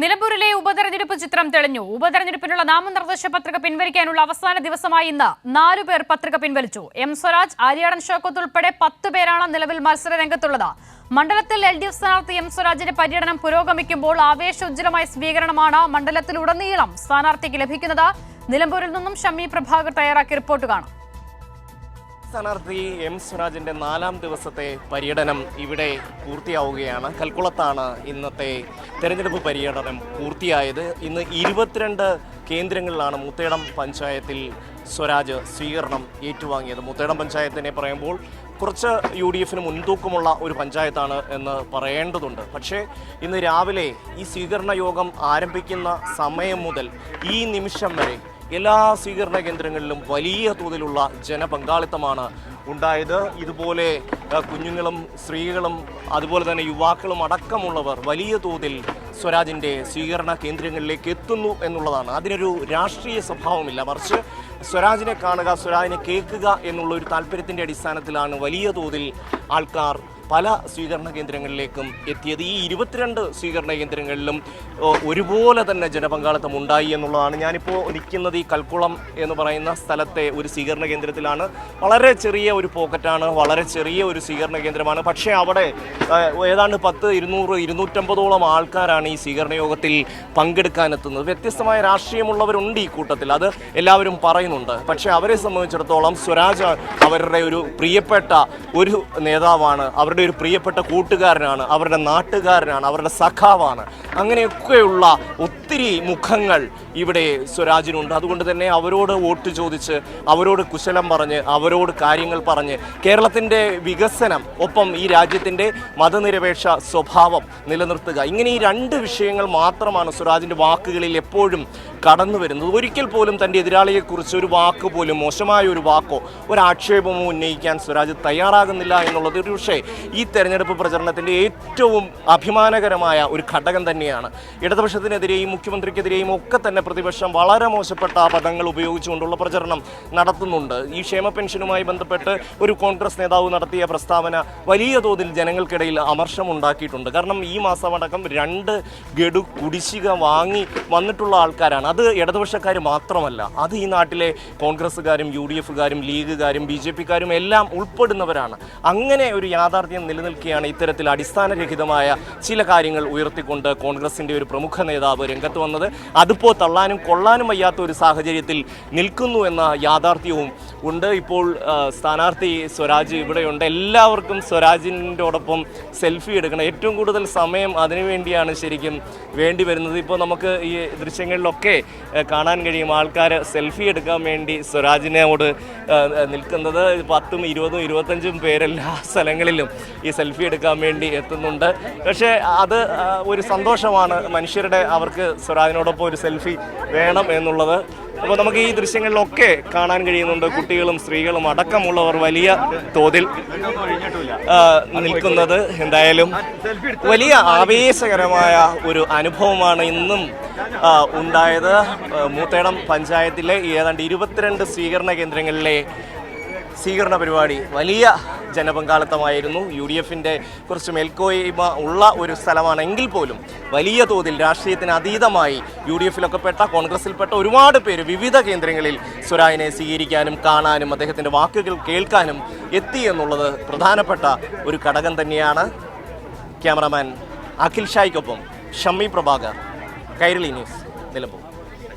നിലമ്പൂരിലെ ഉപതെരഞ്ഞെടുപ്പ് ചിത്രം തെളിഞ്ഞു. ഉപതെരഞ്ഞെടുപ്പിനുള്ള നാമനിർദ്ദേശ പത്രിക പിൻവലിക്കാനുള്ള അവസാന ദിവസമായി ഇന്ന് നാലു പേർ പത്രിക പിൻവലിച്ചു. എം സ്വരാജ് ആര്യാടൻ ഷോക്കത്ത് ഉൾപ്പെടെ പത്ത് പേരാണ് നിലവിൽ മത്സര രംഗത്തുള്ളത്. മണ്ഡലത്തിൽ എൽ ഡി എഫ് സ്ഥാനാർത്ഥി എം സ്വരാജിന്റെ പര്യടനം പുരോഗമിക്കുമ്പോൾ ആവേശോജ്ജലമായ സ്വീകരണമാണ് മണ്ഡലത്തിലുടനീളം സ്ഥാനാർത്ഥിക്ക് ലഭിക്കുന്നത്. നിലമ്പൂരിൽ നിന്നും ഷമ്മി പ്രഭാകർ തയ്യാറാക്കിയ റിപ്പോർട്ട് കാണാം. സ്ഥാനാർത്ഥി എം സ്വരാജിന്റെ നാലാം ദിവസത്തെ പര്യടനം ഇവിടെ പൂർത്തിയാവുകയാണ്. കൽക്കുളത്താണ് ഇന്നത്തെ തെരഞ്ഞെടുപ്പ് പര്യടനം പൂർത്തിയായത്. ഇന്ന് ഇരുപത്തിരണ്ട് കേന്ദ്രങ്ങളിലാണ് മുത്തേടം പഞ്ചായത്തിൽ സ്വരാജ് സ്വീകരണം ഏറ്റുവാങ്ങിയത്. മുത്തേടം പഞ്ചായത്തിനെ പറയുമ്പോൾ കുറച്ച് യു ഡി എഫിന് മുൻതൂക്കമുള്ള ഒരു പഞ്ചായത്താണ് എന്ന് പറയേണ്ടതുണ്ട്. പക്ഷേ ഇന്ന് രാവിലെ ഈ സ്വീകരണ യോഗം ആരംഭിക്കുന്ന സമയം മുതൽ ഈ നിമിഷം വരെ എല്ലാ സ്വീകരണ കേന്ദ്രങ്ങളിലും വലിയ തോതിലുള്ള ജനപങ്കാളിത്തമാണ് ഉണ്ടായത്. ഇതുപോലെ കുഞ്ഞുങ്ങളും സ്ത്രീകളും അതുപോലെ തന്നെ യുവാക്കളും അടക്കമുള്ളവർ വലിയ തോതിൽ സ്വരാജിന്റെ സ്വീകരണ കേന്ദ്രങ്ങളിലേക്ക് എത്തുന്നു എന്നുള്ളതാണ്. അതിനൊരു രാഷ്ട്രീയ സ്വഭാവമില്ല. മറിച്ച് സ്വരാജിനെ കാണുക സ്വരാജിനെ കേൾക്കുക എന്നുള്ള ഒരു താല്പര്യത്തിന്റെ അടിസ്ഥാനത്തിലാണ് വലിയ തോതിൽ ആൾക്കാർ പല സ്വീകരണ കേന്ദ്രങ്ങളിലേക്കും എത്തിയത്. ഈ ഇരുപത്തിരണ്ട് സ്വീകരണ കേന്ദ്രങ്ങളിലും ഒരുപോലെ തന്നെ ജനപങ്കാളിത്തം ഉണ്ടായി എന്നുള്ളതാണ്. ഞാനിപ്പോൾ നിൽക്കുന്നത് ഈ കൽക്കുളം എന്ന് പറയുന്ന സ്ഥലത്തെ ഒരു സ്വീകരണ കേന്ദ്രത്തിലാണ്. വളരെ ചെറിയ ഒരു പോക്കറ്റാണ് വളരെ ചെറിയ ഒരു സ്വീകരണ കേന്ദ്രമാണ്. പക്ഷേ അവിടെ ഏതാണ്ട് പത്ത് ഇരുന്നൂറ് ഇരുന്നൂറ്റമ്പതോളം ആൾക്കാരാണ് ഈ സ്വീകരണ യോഗത്തിൽ പങ്കെടുക്കാനെത്തുന്നത്. വ്യത്യസ്തമായ രാഷ്ട്രീയമുള്ളവരുണ്ട് ഈ കൂട്ടത്തിൽ അത് എല്ലാവരും പറയുന്നുണ്ട്. പക്ഷേ അവരെ സംബന്ധിച്ചിടത്തോളം സ്വരാജ് അവരുടെ ഒരു പ്രിയപ്പെട്ട ഒരു നേതാവാണ്. അവരുടെ ഒരു പ്രിയപ്പെട്ട കൂട്ടുകാരനാണ് അവരുടെ നാട്ടുകാരനാണ് അവരുടെ സഖാവാണ്. അങ്ങനെയൊക്കെയുള്ള ഒത്തിരി മുഖങ്ങൾ ഇവിടെ സ്വരാജിനുണ്ട്. അതുകൊണ്ട് തന്നെ അവരോട് വോട്ട് ചോദിച്ച് അവരോട് കുശലം പറഞ്ഞ് അവരോട് കാര്യങ്ങൾ പറഞ്ഞ് കേരളത്തിന്റെ വികസനം ഒപ്പം ഈ രാജ്യത്തിന്റെ മതനിരപേക്ഷ സ്വഭാവം നിലനിർത്തുക. ഇങ്ങനെ ഈ രണ്ട് വിഷയങ്ങൾ മാത്രമാണ് സ്വരാജിന്റെ വാക്കുകളിൽ എപ്പോഴും കടന്നു വരുന്നത്. ഒരിക്കൽ പോലും തന്റെ എതിരാളിയെക്കുറിച്ച് ഒരു വാക്ക് പോലും മോശമായ ഒരു വാക്കോ ഒരു ആക്ഷേപമോ ഉന്നയിക്കാൻ സ്വരാജ് തയ്യാറാകുന്നില്ല എന്നുള്ളത് ഒരു പക്ഷേ ഈ തെരഞ്ഞെടുപ്പ് പ്രചരണത്തിന്റെ ഏറ്റവും അഭിമാനകരമായ ഒരു ഘടകം തന്നെയാണ്. ഇടതുപക്ഷത്തിനെതിരെയും മുഖ്യമന്ത്രിക്കെതിരെയും ഒക്കെ തന്നെ പ്രതിപക്ഷം വളരെ മോശപ്പെട്ട പദങ്ങൾ ഉപയോഗിച്ചുകൊണ്ടുള്ള പ്രചരണം നടത്തുന്നുണ്ട്. ഈ ക്ഷേമ പെൻഷനുമായി ബന്ധപ്പെട്ട് ഒരു കോൺഗ്രസ് നേതാവ് നടത്തിയ പ്രസ്താവന വലിയ തോതിൽ ജനങ്ങൾക്കിടയിൽ അമർഷമുണ്ടാക്കിയിട്ടുണ്ട്. കാരണം ഈ മാസമടക്കം രണ്ട് ഗഡു കുടിശ്ശിക വാങ്ങി വന്നിട്ടുള്ള ആൾക്കാരാണ്. അത് ഇടതുപക്ഷക്കാർ മാത്രമല്ല അത് ഈ നാട്ടിലെ കോൺഗ്രസ്സുകാരും യു ഡി എഫുകാരും ലീഗുകാരും ബി ജെ പിക്കാരും എല്ലാം ഉൾപ്പെടുന്നവരാണ്. അങ്ങനെ ഒരു യാഥാർത്ഥ്യം നിലനിൽക്കുകയാണ് ഇത്തരത്തിൽ അടിസ്ഥാനരഹിതമായ ചില കാര്യങ്ങൾ ഉയർത്തിക്കൊണ്ട് കോൺഗ്രസിന്റെ ഒരു പ്രമുഖ നേതാവ് രംഗത്ത് വന്നത്. അതിപ്പോൾ തള്ളാനും കൊള്ളാനും വയ്യാത്ത ഒരു സാഹചര്യത്തിൽ നിൽക്കുന്നു എന്ന യാഥാർത്ഥ്യവും ഉണ്ട്. ഇപ്പോൾ സ്ഥാനാർത്ഥി സ്വരാജ് ഇവിടെയുണ്ട്. എല്ലാവർക്കും സ്വരാജിന്റെയോടൊപ്പം സെൽഫി എടുക്കണം. ഏറ്റവും കൂടുതൽ സമയം അതിനുവേണ്ടിയാണ് ശരിക്കും വേണ്ടി വരുന്നത്. ഇപ്പോൾ നമുക്ക് ഈ ദൃശ്യങ്ങളിലൊക്കെ കാണാൻ കഴിയും. ആൾക്കാർ സെൽഫി എടുക്കാൻ വേണ്ടി സ്വരാജിനോട് നിൽക്കുന്നത്. പത്തും ഇരുപതും ഇരുപത്തഞ്ചും പേരെല്ലാ സ്ഥലങ്ങളിലും ഈ സെൽഫി എടുക്കാൻ വേണ്ടി എത്തുന്നുണ്ട്. പക്ഷേ അത് ഒരു സന്തോഷമാണ് മനുഷ്യരുടെ അവർക്ക് സ്വരാജിനോടൊപ്പം ഒരു സെൽഫി വേണം എന്നുള്ളത്. അപ്പോൾ നമുക്ക് ഈ ദൃശ്യങ്ങളിലൊക്കെ കാണാൻ കഴിയുന്നുണ്ട്. കുട്ടികളും സ്ത്രീകളും അടക്കമുള്ളവർ വലിയ തോതിൽ നിൽക്കുന്നത് എന്തായാലും വലിയ ആവേശകരമായ ഒരു അനുഭവമാണ് ഇന്നും ഉണ്ടായത്. മൂത്തേടം പഞ്ചായത്തിലെ ഏതാണ്ട് ഇരുപത്തിരണ്ട് സ്വീകരണ കേന്ദ്രങ്ങളിലെ സ്വീകരണ പരിപാടി വലിയ ജനപങ്കാളിത്തമായിരുന്നു. യു ഡി എഫിന്റെ കുറച്ച് മേൽക്കോയ്മ ഉള്ള ഒരു സ്ഥലമാണെങ്കിൽ പോലും വലിയ തോതിൽ രാഷ്ട്രീയത്തിന് അതീതമായി യു ഡി എഫിലൊക്കെ പെട്ട കോൺഗ്രസിൽപ്പെട്ട ഒരുപാട് പേര് വിവിധ കേന്ദ്രങ്ങളിൽ സ്വരാജിനെ സ്വീകരിക്കാനും കാണാനും അദ്ദേഹത്തിന്റെ വാക്കുകൾ കേൾക്കാനും എത്തി എന്നുള്ളത് പ്രധാനപ്പെട്ട ഒരു ഘടകം തന്നെയാണ്. ക്യാമറാമാൻ അഖിൽ ഷായ്ക്കൊപ്പം ഷമ്മി പ്രഭാകർ കൈരളി ന്യൂസ് നിലമ്പൂർ.